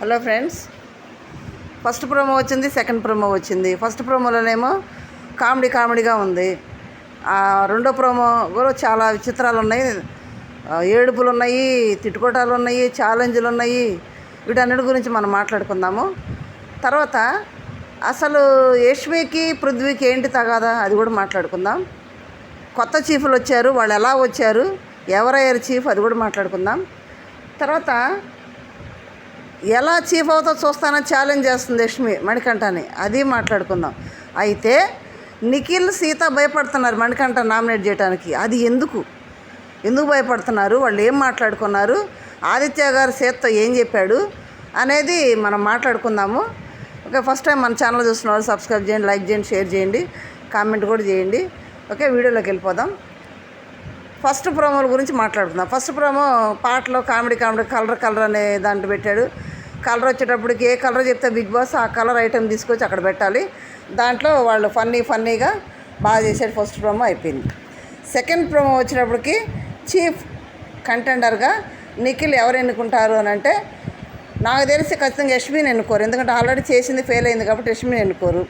Hello friends. First promo వచ్చింది second promo వచ్చింది. First ప్రోమోలోనేమో కామెడీ కామెడీగా ఉంది. రెండో ప్రోమో కూడా చాలా విచిత్రాలు ఉన్నాయి ఏడుపులు ఉన్నాయి తిట్టుకోటాలు ఉన్నాయి ఛాలెంజ్లు ఉన్నాయి వీటన్నిటి గురించి మనం మాట్లాడుకుందాము. తర్వాత అసలు యష్మికి పృథ్వీకి ఏంటి తగాదా? అది కూడా మాట్లాడుకుందాం. కొత్త చీఫ్లు వచ్చారు వాళ్ళు ఎలా వచ్చారు? ఎవరయ్యారు చీఫ్? అది కూడా మాట్లాడుకుందాం. తర్వాత ఎలా చీఫ్ అవుతో చూస్తానని ఛాలెంజ్ చేస్తుంది యష్మి మణికంఠని. అది మాట్లాడుకుందాం. అయితే నిఖిల్ సీత భయపడుతున్నారు మణికంఠ నామినేట్ చేయడానికి అది ఎందుకు? ఎందుకు భయపడుతున్నారు? వాళ్ళు ఏం మాట్లాడుకున్నారు? ఆదిత్య గారు సీతతో ఏం చెప్పాడు? అనేది మనం మాట్లాడుకుందాము. ఓకే ఫస్ట్ టైం మన ఛానల్ చూస్తున్న వాళ్ళు సబ్స్క్రైబ్ చేయండి లైక్ చేయండి షేర్ చేయండి కామెంట్ కూడా చేయండి. ఓకే వీడియోలోకి వెళ్ళిపోదాం. ఫస్ట్ ప్రోమోల గురించి మాట్లాడుకుందాం. ఫస్ట్ ప్రోమో పాటలో కామెడీ కామెడీ కలర్ కలర్ అనే దాంట్లో పెట్టాడు. కలర్ వచ్చేటప్పటికి ఏ కలర్ చెప్తే బిగ్ బాస్ ఆ కలర్ ఐటెం తీసుకొచ్చి అక్కడ పెట్టాలి. దాంట్లో వాళ్ళు ఫన్నీ ఫన్నీగా బాగా చేశాడు ఫస్ట్ ప్రోమో అయిపోయింది. సెకండ్ ప్రోమో వచ్చినప్పటికి చీఫ్ కంటెండర్గా నిఖిల్ ఎవరు ఎన్నుకుంటారు అని అంటే నాకు తెలిసి ఖచ్చితంగా యష్మిని ఎన్నుకోరు. ఎందుకంటే ఆల్రెడీ చేసింది ఫెయిల్ అయింది కాబట్టి యష్మిని ఎన్నుకోరు.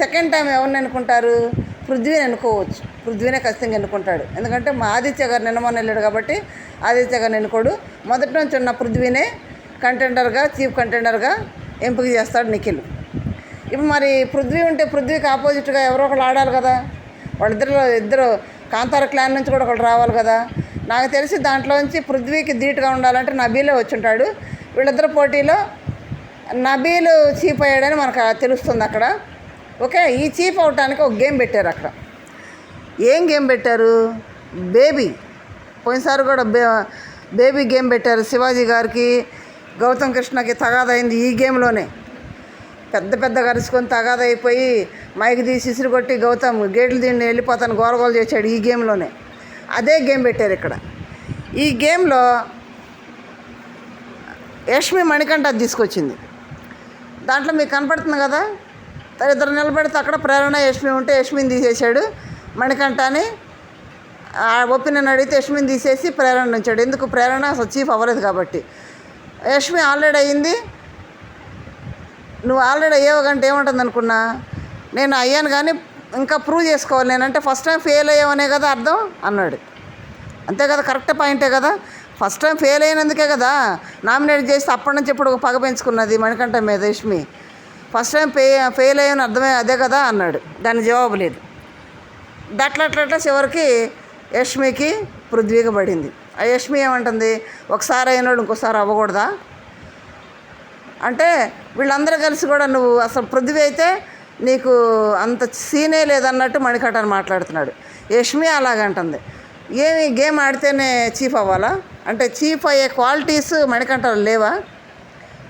సెకండ్ టైం ఎవరిని ఎన్నుకుంటారు? పృథ్వీని ఎన్నుకోవచ్చు. పృథ్వీనే ఖచ్చితంగా ఎన్నుకుంటాడు. ఎందుకంటే మా ఆదిత్య గారు నిన్న మొన్న వెళ్ళాడు కాబట్టి ఆదిత్య గారిని ఎన్నుకోడు. మొదటి నుంచి ఉన్న పృథ్వీనే కంటెండర్గా చీఫ్ కంటెండర్గా ఎంపిక చేస్తాడు నిఖిల్. ఇప్పుడు మరి పృథ్వీ ఉంటే పృథ్వీకి ఆపోజిట్గా ఎవరో ఒకళ్ళు ఆడాలి కదా. వాళ్ళిద్దరు ఇద్దరు కాంతార క్లాన్ నుంచి కూడా ఒకళ్ళు రావాలి కదా. నాకు తెలిసి దాంట్లోంచి పృథ్వీకి ధీటుగా ఉండాలంటే నబీలే వచ్చుంటాడు. వీళ్ళిద్దరు పోటీలో నబీలు చీఫ్ అయ్యాడని మనకు తెలుస్తుంది అక్కడ. ఓకే ఈ చీఫ్ అవటానికి ఒక గేమ్ పెట్టారు అక్కడ. ఏం గేమ్ పెట్టారు? బేబీ. పోయినసారి కూడా బే బేబీ గేమ్ పెట్టారు శివాజీ గారికి. గౌతమ్ కృష్ణకి తగాదైంది ఈ గేమ్లోనే. పెద్ద పెద్ద కరుచుకొని తగాదైపోయి మైక్ తీసి ఇసురు కొట్టి గౌతమ్ గేట్లు దీన్ని వెళ్ళిపోతాను గోరగోలు చేశాడు ఈ గేమ్లోనే. అదే గేమ్ పెట్టారు ఇక్కడ. ఈ గేమ్లో యష్మి మణికంఠ తీసుకొచ్చింది. దాంట్లో మీకు కనపడుతుంది కదా? ఇద్దరు నిలబెడితే అక్కడ ప్రేరణ యష్మి ఉంటే యష్మిని తీసేశాడు మణికంఠని ఆ ఒపీనియన్ అడిగితే యష్మిని తీసేసి ప్రేరణ ఉంచాడు. ఎందుకు? ప్రేరణ చీఫ్ అవ్వలేదు కాబట్టి. యష్మి ఆల్రెడీ అయ్యింది. నువ్వు ఆల్రెడీ అయ్యావు కంటే ఏముంటుంది అనుకున్నా? నేను అయ్యాను కానీ ఇంకా ప్రూవ్ చేసుకోవాలి నేనంటే ఫస్ట్ టైం ఫెయిల్ అయ్యావనే కదా అర్థం? అన్నాడు. అంతే కదా కరెక్ట్ పాయింటే కదా? ఫస్ట్ టైం ఫెయిల్ అయినందుకే కదా నామినేట్ చేసి అప్పటి నుంచి ఇప్పుడు పగ పెంచుకున్నది మణికంఠ మీద యష్మి ఫస్ట్ టైం ఫే ఫెయిల్ అయ్యాను అర్థమే అదే కదా అన్నాడు. దాని జవాబు లేదు. దట్లట్లట్ల చివరికి యష్మికి పృథ్వీకి పడింది. యష్మి ఏమంటుంది? ఒకసారి అయినాడు ఇంకోసారి అవ్వకూడదా? అంటే వీళ్ళందరూ కలిసి కూడా నువ్వు అసలు పృథ్వీ అయితే నీకు అంత సీనే లేదన్నట్టు మణికట్టని మాట్లాడుతున్నాడు. యష్మి అలాగంటుంది. ఏమి గేమ్ ఆడితేనే చీఫ్ అవ్వాలా? అంటే చీఫ్ అయ్యే క్వాలిటీస్ మణికంఠలో లేవా?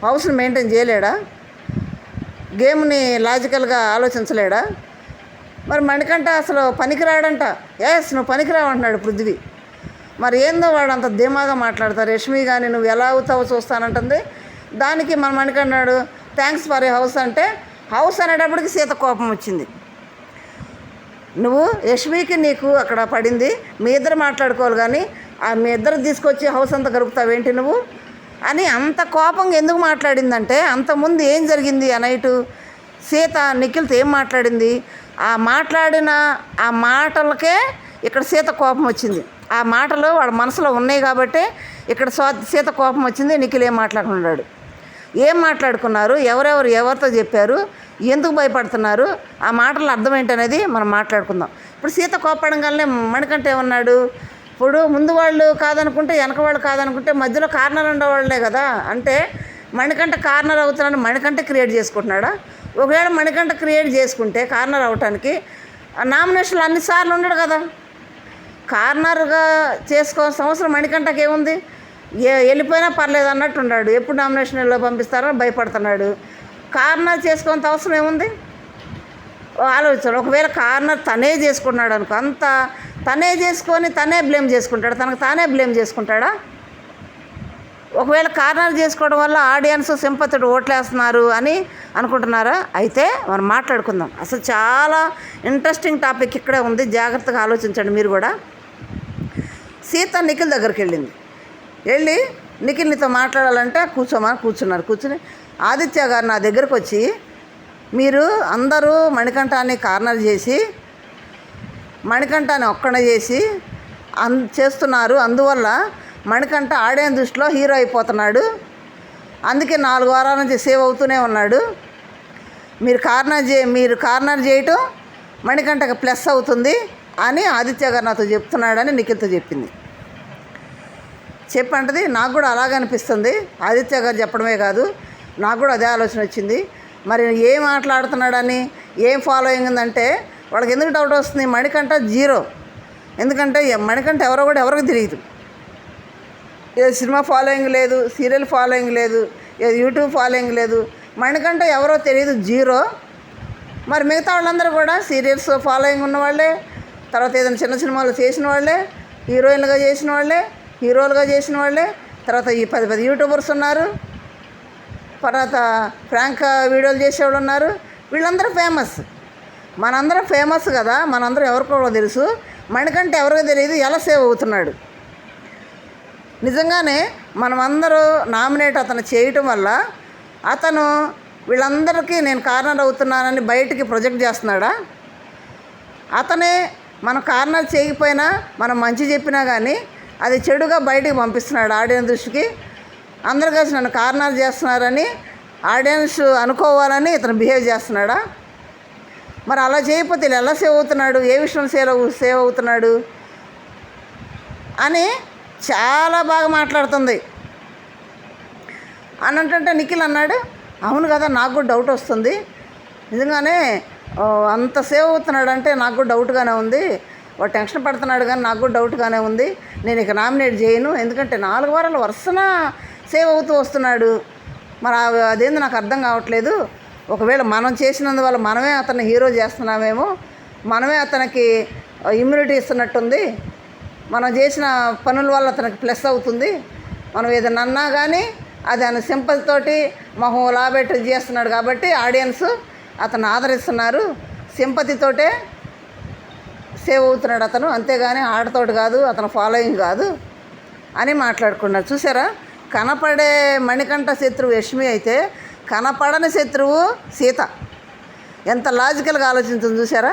హౌస్ని మెయింటైన్ చేయలేడా? గేమ్ని లాజికల్గా ఆలోచించలేడా? మరి మణికంఠ అసలు పనికిరాడంట. ఎస్ నువ్వు పనికిరావు అంటున్నాడు పృథ్వీ. మరి ఏందో వాడు అంత ధీమాగా మాట్లాడతారు. రష్మి కానీ నువ్వు ఎలా అవుతావో చూస్తానంటుంది. దానికి మన మణికన్నాడు థ్యాంక్స్ ఫర్ ఏ హౌస్ అంటే హౌస్ అనేటప్పటికి సీత కోపం వచ్చింది. నువ్వు యష్మికి నీకు అక్కడ పడింది. మీ ఇద్దరు మాట్లాడుకోవాలి కానీ ఆ మీ ఇద్దరు తీసుకొచ్చి హౌస్ అంతా గడుపుతావేంటి నువ్వు? అని అంత కోపంగా ఎందుకు మాట్లాడిందంటే అంతకుముందు ఏం జరిగింది ఆ నైటు? సీత నిఖిల్తో ఏం మాట్లాడింది? ఆ మాట్లాడిన ఆ మాటలకే ఇక్కడ సీత కోపం వచ్చింది. ఆ మాటలు వాడి మనసులో ఉన్నాయి కాబట్టి ఇక్కడ సో సీత కోపం వచ్చింది నిఖిల్ ఏం మాట్లాడుకున్నాడు? ఏం మాట్లాడుకున్నారు? ఎవరెవరు ఎవరితో చెప్పారు? ఎందుకు భయపడుతున్నారు? ఆ మాటల అర్థం ఏంటనేది మనం మాట్లాడుకుందాం. ఇప్పుడు సీత కోపడంగానే మణికంట ఏమన్నాడు? ఇప్పుడు ముందు వాళ్ళు కాదనుకుంటే వెనక వాళ్ళు కాదనుకుంటే మధ్యలో కార్నర్ ఉండేవాళ్ళే కదా. అంటే మణికంట కార్నర్ అవుతున్నాడు మణికంఠ క్రియేట్ చేసుకుంటున్నాడా? ఒకవేళ మణికంట క్రియేట్ చేసుకుంటే కార్నర్ అవటానికి నామినేషన్లు అన్నిసార్లు ఉండడు కదా. కార్నర్గా చేసుకోవాల్సిన అవసరం మణికంటకి ఏముంది ఏ వెళ్ళిపోయినా పర్లేదు అన్నట్టు ఉన్నాడు ఎప్పుడు నామినేషన్లో పంపిస్తారో భయపడుతున్నాడు. కార్నర్ చేసుకోవాల్సిన అవసరం ఏముంది? ఆలోచించాడు ఒకవేళ కార్నర్ తనే చేసుకున్నాడు అనుకో అంత తనే చేసుకొని తనే బ్లేమ్ చేసుకుంటాడు? తనకు తానే బ్లేమ్ చేసుకుంటాడా? ఒకవేళ కార్నర్ చేసుకోవడం వల్ల ఆడియన్స్ సింపతిడు ఓట్లేస్తున్నారు అని అనుకుంటున్నారా? అయితే మనం మాట్లాడుకుందాం. అసలు చాలా ఇంట్రెస్టింగ్ టాపిక్ ఇక్కడే ఉంది. జాగ్రత్తగా ఆలోచించండి మీరు కూడా. సీత నిఖిల్ దగ్గరికి వెళ్ళింది వెళ్ళి నిఖిల్ నీతో మాట్లాడాలంటే కూర్చోమని కూర్చున్నారు. కూర్చుని ఆదిత్య గారు నా దగ్గరకు వచ్చి మీరు అందరూ మణికంఠాన్ని కార్నర్ చేసి మణికంఠాన్ని ఒక్కన చేసి అన్ చేస్తున్నారు. అందువల్ల మణికంఠ ఆడే దృష్టిలో హీరో అయిపోతున్నాడు. అందుకే నాలుగు వారాల నుంచి సేవ్ అవుతూనే ఉన్నాడు. మీరు కార్నర్ చే మీరు కార్నర్ చేయటం మణికంఠకు ప్లస్ అవుతుంది. అని ఆదిత్య గారు నాతో చెప్తున్నాడని నిఖిల్తో చెప్పింది. చెప్పంటది నాకు కూడా అలాగే అనిపిస్తుంది. ఆదిత్య గారు చెప్పడమే కాదు నాకు కూడా అదే ఆలోచన వచ్చింది. మరి ఏం మాట్లాడుతున్నాడని ఏం ఫాలోయింగ్ ఉందంటే వాళ్ళకి ఎందుకు డౌట్ వస్తుంది? మణికంఠ జీరో. ఎందుకంటే ఎ- మణికంఠ ఎవరో కూడా ఎవరికి తెలియదు. ఏ సినిమా ఫాలోయింగ్ లేదు సీరియల్ ఫాలోయింగ్ లేదు ఏ యూట్యూబ్ ఫాలోయింగ్ లేదు. మణికంఠ ఎవరో తెలియదు జీరో. మరి మిగతా వాళ్ళందరూ కూడా సీరియల్స్ ఫాలోయింగ్ ఉన్న వాళ్ళే తర్వాత ఏదైనా చిన్న సినిమాలు చేసిన వాళ్ళే హీరోయిన్లుగా చేసిన వాళ్ళే హీరోలుగా చేసిన వాళ్ళే తర్వాత ఈ పది పది యూట్యూబర్స్ ఉన్నారు. తర్వాత ఫ్రాంక్ వీడియోలు చేసేవాళ్ళు ఉన్నారు. వీళ్ళందరూ ఫేమస్. మనందరం ఫేమస్ కదా మనందరం ఎవరికో తెలుసు. మనకంటే ఎవరికో తెలియదు ఎలా సేవ్ అవుతున్నాడు. నిజంగానే మనమందరూ నామినేట్ అతను చేయటం వల్ల అతను వీళ్ళందరికీ నేను కారణాలు అవుతున్నానని బయటికి ప్రొజెక్ట్ చేస్తున్నాడా? అతనే మన కార్నర్ చేయకపోయినా మనం మంచి చెప్పినా కానీ అది చెడుగా బయటికి పంపిస్తున్నాడు ఆడియన్స్ దృష్టికి. అందరు కలిసి నన్ను కార్నర్ చేస్తున్నారని ఆడియన్స్ అనుకోవాలని ఇతను బిహేవ్ చేస్తున్నాడా? మరి అలా చేయకపోతే ఇలా ఎలా సేవ్ అవుతున్నాడు? ఏ విషయం సేవ్ సేవ్ అవుతున్నాడు? అని చాలా బాగా మాట్లాడుతుంది. అని అంటే నిఖిల్ అన్నాడు అవును కదా నాకు కూడా డౌట్ వస్తుంది. నిజంగానే అంత సేవ్ అవుతున్నాడు అంటే నాకు కూడా డౌట్గానే ఉంది. వాడు టెన్షన్ పడుతున్నాడు కానీ నాకు కూడా డౌట్గానే ఉంది. నేను ఇక నామినేట్ చేయను. ఎందుకంటే నాలుగు వారాలు వరుసన సేవ్ అవుతూ వస్తున్నాడు. మరి అదేంది నాకు అర్థం కావట్లేదు. ఒకవేళ మనం చేసినందువల్ల మనమే అతన్ని హీరో చేస్తున్నామేమో మనమే అతనికి ఇమ్యూనిటీ ఇస్తున్నట్టుంది. మనం చేసిన పనుల వల్ల అతనికి ప్లస్ అవుతుంది. మనం ఏదైనా అన్నా కానీ అది ఆయన సింపుల్ తోటి మొహం లాబెట్టి చేస్తున్నాడు కాబట్టి ఆడియన్స్ అతను ఆదరిస్తున్నారు. సింపతితోటే సేవ్ అవుతున్నాడు అతను. అంతేగాని ఆడతోటి కాదు అతను ఫాలోయింగ్ కాదు అని మాట్లాడుకున్నారు చూసారా? కనపడే మణికంఠ శత్రువు యష్మి అయితే కనపడని శత్రువు సీత. ఎంత లాజికల్గా ఆలోచించింది చూసారా?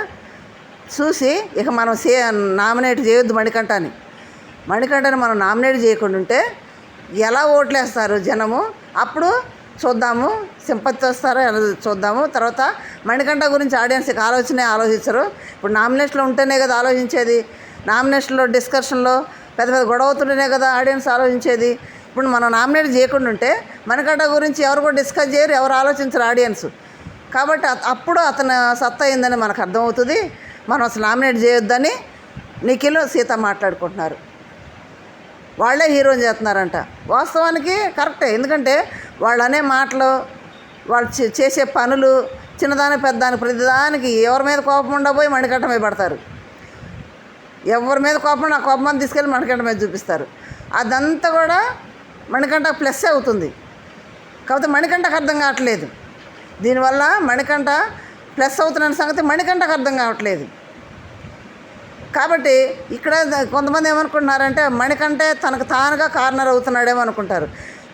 చూసి ఇక మనం సే నామినేట్ చేయొద్దు మణికంఠని మణికంఠని మనం నామినేట్ చేయకుండా ఉంటే ఎలా ఓట్లేస్తారు జనము? అప్పుడు చూద్దాము సింపతి వస్తారో చూద్దాము. తర్వాత మణికంఠ గురించి ఆడియన్స్కి ఆలోచనే ఆలోచించరు. ఇప్పుడు నామినేషన్లో ఉంటేనే కదా ఆలోచించేది. నామినేషన్లో డిస్కషన్లో పెద్ద పెద్ద గొడవ అవుతుంటేనే కదా ఆడియన్స్ ఆలోచించేది. ఇప్పుడు మనం నామినేట్ చేయకుండా ఉంటే మణికంఠ గురించి ఎవరు కూడా డిస్కస్ చేయరు ఎవరు ఆలోచించరు ఆడియన్స్ కాబట్టి అప్పుడు అతను సత్తా అయిందని మనకు అర్థమవుతుంది. మనం అసలు నామినేట్ చేయొద్దని నిఖిల్ సీత మాట్లాడుకుంటున్నారు. వాళ్ళే హీరోని చేస్తున్నారంట. వాస్తవానికి కరెక్టే. ఎందుకంటే వాళ్ళు అనే మాటలు వాళ్ళు చే- చేసే పనులు చిన్నదాని పెద్దదాని ప్రతిదానికి ఎవరి మీద కోపం ఉండబోయి మణికంఠ మీద పడతారు. ఎవరి మీద కోపం ఆ కోపం తీసుకెళ్ళి మణికంఠ మీద చూపిస్తారు. అదంతా కూడా మణికంఠ ప్లస్ అవుతుంది. కాకపోతే మణికంఠకు అర్థం కావట్లేదు. దీనివల్ల మణికంఠ ప్లస్ అవుతున్న సంగతి మణికంఠకు అర్థం కావట్లేదు. కాబట్టి ఇక్కడ కొంతమంది ఏమనుకుంటున్నారంటే మణికంటే తనకు తానుగా కార్నర్ అవుతున్నాడేమో అనుకుంటారు.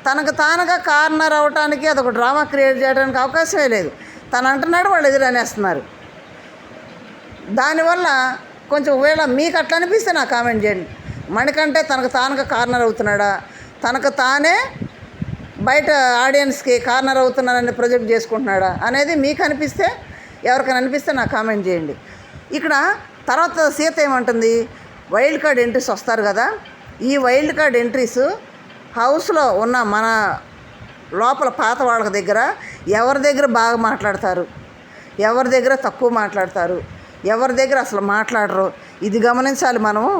తనకు తానుగా కార్నర్ అవ్వటానికి అదొక డ్రామా క్రియేట్ చేయడానికి అవకాశమే లేదు. తను అంటున్నాడు వాళ్ళు ఎదురనేస్తున్నారు. దానివల్ల కొంచెం ఒకవేళ మీకు అట్లా అనిపిస్తే నాకు కామెంట్ చేయండి. మణికంటే తనకు తానుగా కార్నర్ అవుతున్నాడా? తనకు తానే బయట ఆడియన్స్కి కార్నర్ అవుతున్నానని ప్రొజెక్ట్ చేసుకుంటున్నాడా? అనేది మీకు అనిపిస్తే ఎవరికైనా అనిపిస్తే నాకు కామెంట్ చేయండి. ఇక్కడ తర్వాత సీత ఏమంటుంది? వైల్డ్ కార్డ్ ఎంట్రీస్ వస్తారు కదా? ఈ వైల్డ్ కార్డ్ ఎంట్రీస్ హౌస్లో ఉన్న మన లోపల పాత వాళ్ళ దగ్గర ఎవరి దగ్గర బాగా మాట్లాడతారు? ఎవరి దగ్గర తక్కువ మాట్లాడతారు? ఎవరి దగ్గర అసలు మాట్లాడరు? ఇది గమనించాలి మనము.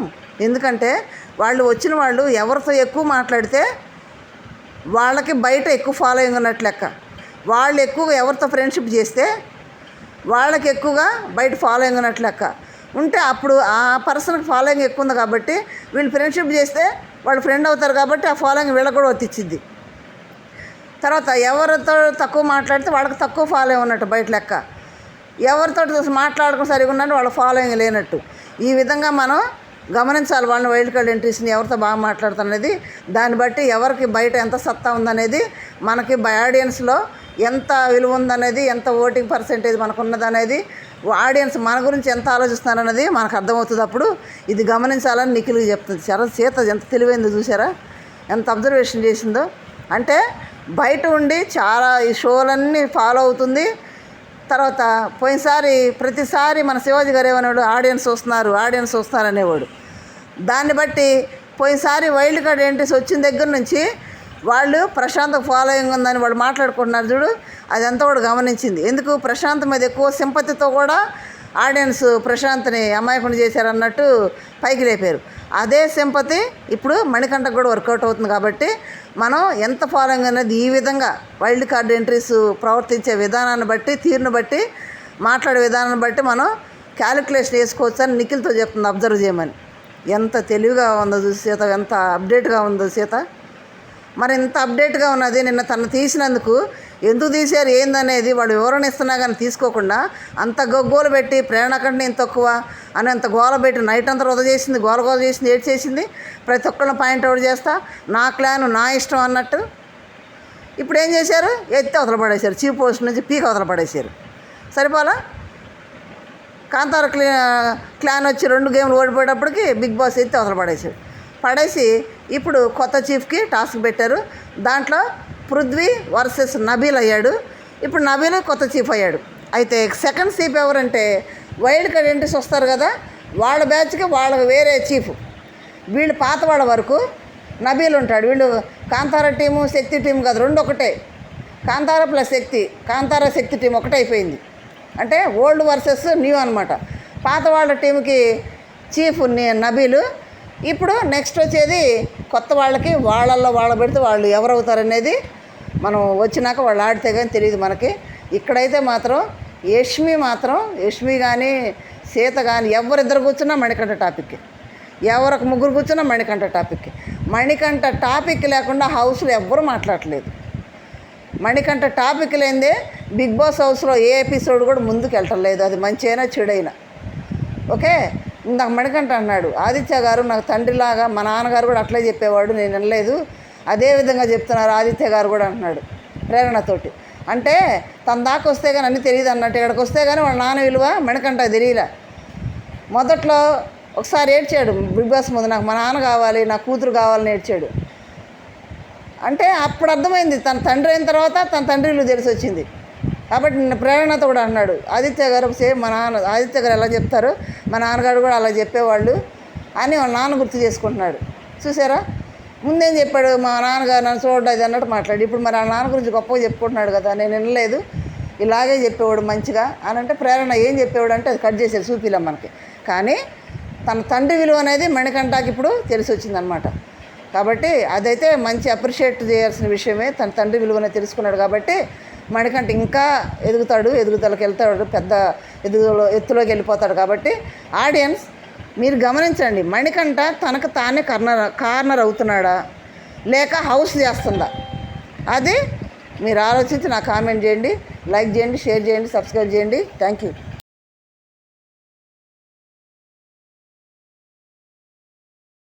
ఎందుకంటే వాళ్ళు వచ్చిన వాళ్ళు ఎవరితో ఎక్కువ మాట్లాడితే వాళ్ళకి బయట ఎక్కువ ఫాలోయింగ్ ఉన్నట్లు లెక్క. వాళ్ళు ఎక్కువగా ఎవరితో ఫ్రెండ్షిప్ చేస్తే వాళ్ళకి ఎక్కువగా బయట ఫాలోయింగ్ ఉన్నట్లు లెక్క. ఉంటే అప్పుడు ఆ పర్సన్కి ఫాలోయింగ్ ఎక్కువ ఉంది కాబట్టి వీళ్ళు ఫ్రెండ్షిప్ చేస్తే వాళ్ళు ఫ్రెండ్ అవుతారు కాబట్టి ఆ ఫాలోయింగ్ వీళ్ళకి కూడా వచ్చింది తర్వాత ఎవరితో తక్కువ మాట్లాడితే వాళ్ళకి తక్కువ ఫాలోయింగ్ ఉన్నట్టు బయట లెక్క. ఎవరితో మాట్లాడుకుని సరిగా ఉన్నట్టు వాళ్ళ ఫాలోయింగ్ లేనట్టు. ఈ విధంగా మనం గమనించాలి వాళ్ళని వైల్డ్ కార్డ్ ఎంట్రీస్ని ఎవరితో బాగా మాట్లాడుతున్నది దాన్ని బట్టి ఎవరికి బయట ఎంత సత్తా ఉందనేది మనకి బై ఆడియన్స్లో ఎంత విలువ ఉందనేది ఎంత ఓటింగ్ పర్సెంటేజ్ మనకు ఉన్నదనేది ఆడియన్స్ మన గురించి ఎంత ఆలోచిస్తున్నారన్నది మనకు అర్థమవుతుంది అప్పుడు. ఇది గమనించాలని నిఖిల్కి చెప్తుంది. శరత్ సీత ఎంత తెలివైందో చూసారా ఎంత అబ్జర్వేషన్ చేసిందో. అంటే బయట ఉండి చాలా ఈ షోలన్నీ ఫాలో అవుతుంది. తర్వాత పోయినసారి ప్రతిసారి మన శివాజీ గారు ఏమనేవాడు ఆడియన్స్ వస్తున్నారు ఆడియన్స్ వస్తున్నారు అనేవాడు. దాన్ని బట్టి పోయినసారి వైల్డ్ కార్డ్ ఎంట్రీస్ వచ్చిన దగ్గర నుంచి వాళ్ళు ప్రశాంత్ ఫాలోయింగ్ ఉందని వాళ్ళు మాట్లాడుకుంటున్నారు చూడు అదంతా కూడా గమనించింది. ఎందుకు? ప్రశాంత్ మీద ఎక్కువ సింపతితో కూడా ఆడియన్స్ ప్రశాంత్ని అమాయకుని చేశారన్నట్టు పైకి లేపారు. అదే సింపతి ఇప్పుడు మణికంఠకు కూడా వర్కౌట్ అవుతుంది కాబట్టి మనం ఎంత ఫాలోయింగ్ అనేది ఈ విధంగా వైల్డ్ కార్డ్ ఎంట్రీస్ ప్రవర్తించే విధానాన్ని బట్టి తీరును బట్టి మాట్లాడే విధానాన్ని బట్టి మనం క్యాలిక్యులేషన్ వేసుకోవచ్చు అని నిఖిల్తో చెప్తుంది అబ్జర్వ్ చేయమని. ఎంత తెలివిగా ఉందో సీత ఎంత అప్డేట్గా ఉందో సీత. మరి ఇంత అప్డేట్గా ఉన్నది నిన్న తను తీసినందుకు ఎందుకు తీశారు ఏందనేది వాళ్ళు వివరణ ఇస్తున్నా కానీ తీసుకోకుండా అంత గొగ్గోలు పెట్టి ప్రేరణ కంటే ఇంత తక్కువ అని అంత గోల పెట్టి నైట్ అంతా వృధ చేసింది గోల గోల చేసింది ఏడ్ చేసింది. ప్రతి ఒక్కళ్ళని పాయింట్ అవుట్ చేస్తా నా క్లాన్ నా ఇష్టం అన్నట్టు. ఇప్పుడు ఏం చేశారు? ఎత్తి అవతల పడేశారు చీఫ్ పోస్ట్ నుంచి పీక్ అవతల పడేశారు. సరిపోలా? కాంతార క్లీ క్లాన్ వచ్చి రెండు గేమ్లు ఓడిపోయేటప్పటికి బిగ్ బాస్ ఎత్తి అవతల పడేశాడు. పడేసి ఇప్పుడు కొత్త చీఫ్కి టాస్క్ పెట్టారు. దాంట్లో పృథ్వీ వర్సెస్ నబీల్ అయ్యాడు. ఇప్పుడు నబీల్ కొత్త చీఫ్ అయ్యాడు. అయితే సెకండ్ చీఫ్ ఎవరంటే వైల్డ్ కార్డ్ వస్తారు కదా వాళ్ళ బ్యాచ్కి వాళ్ళకి వేరే చీఫ్. వీళ్ళు పాతవాడ వరకు నబీల్ ఉంటాడు. వీళ్ళు కాంతార టీము శక్తి టీం కాదు రెండు ఒకటే. కాంతార ప్లస్ శక్తి కాంతార శక్తి టీం ఒకటే అయిపోయింది. అంటే ఓల్డ్ వర్సెస్ న్యూ అనమాట పాత వాళ్ళ టీంకి చీఫ్ నబీలు ఇప్పుడు నెక్స్ట్ వచ్చేది కొత్త వాళ్ళకి వాళ్ళల్లో వాళ్ళ పెడితే వాళ్ళు ఎవరవుతారనేది మనం వచ్చినాక వాళ్ళు ఆడితే కానీ తెలియదు మనకి. ఇక్కడైతే మాత్రం యష్మి మాత్రం యష్మి కానీ సీత కానీ ఎవరిద్దరు కూర్చున్నా మణికంఠ టాపిక్ ఎవరికి ముగ్గురు కూర్చున్నా మణికంఠ టాపిక్ మణికంఠ టాపిక్ లేకుండా హౌస్లో ఎవ్వరూ మాట్లాడట్లేదు. మణికంఠ టాపిక్ లేనిదే బిగ్ బాస్ హౌస్లో ఏ ఎపిసోడ్ కూడా ముందుకు వెళ్ళటం లేదు అది మంచి అయినా చెడైనా. ఓకే? నాకు మెడకంట అన్నాడు ఆదిత్య గారు నాకు తండ్రిలాగా మా నాన్నగారు కూడా అట్లే చెప్పేవాడు నేను వినలేదు. అదే విధంగా చెప్తున్నారు ఆదిత్య గారు కూడా అంటున్నాడు ప్రేరణతోటి. అంటే తన దాకా వస్తే కానీ అన్నీ తెలియదు అన్నట్టు ఇక్కడికి వస్తే కానీ వాళ్ళ నాన్న విలువ మెడకంట తెలియలే. మొదట్లో ఒకసారి ఏడ్చాడు బిగ్ బాస్ ముందు నాకు మా నాన్న కావాలి నా కూతురు కావాలని ఏడ్చాడు. అంటే అప్పుడు అర్థమైంది తన తండ్రి అయిన తర్వాత తన తండ్రి తెలిసి వచ్చింది కాబట్టి నిన్న ప్రేరణతో కూడా అన్నాడు. ఆదిత్య గారు సేమ్ మా నాన్న ఆదిత్య గారు ఎలా చెప్తారు మా నాన్నగారు కూడా అలా చెప్పేవాళ్ళు. అని వాళ్ళ నాన్న గుర్తు చేసుకుంటున్నాడు. చూసారా? ముందేం చెప్పాడు? మా నాన్నగారు నన్ను చూడలేదు అన్నట్టు మాట్లాడు. ఇప్పుడు మరి ఆ నాన్న గురించి గొప్పగా చెప్పుకుంటున్నాడు కదా నేను వినలేదు. ఇలాగే చెప్పేవాడు మంచిగా. అని అంటే ప్రేరణ ఏం చెప్పేవాడు అంటే అది కట్ చేసేది చూపిలా మనకి. కానీ తన తండ్రి విలువ అనేది మణికంఠకి ఇప్పుడు తెలిసి వచ్చిందనమాట. కాబట్టి అదైతే మంచి అప్రిషియేట్ చేయాల్సిన విషయమే తన తండ్రి విలువనే తెలుసుకున్నాడు కాబట్టి మణికంఠ ఇంకా ఎదుగుతాడు ఎదుగుదలకి వెళ్తాడు పెద్ద ఎదుగులో ఎత్తులోకి వెళ్ళిపోతాడు కాబట్టి ఆడియన్స్ మీరు గమనించండి మణికంఠ తనకు తానే కార్నర్ కార్నర్ అవుతున్నాడా? లేక హౌస్ చేస్తుందా? అది మీరు ఆలోచించి నాకు కామెంట్ చేయండి లైక్ చేయండి షేర్ చేయండి సబ్స్క్రైబ్ చేయండి. Thank you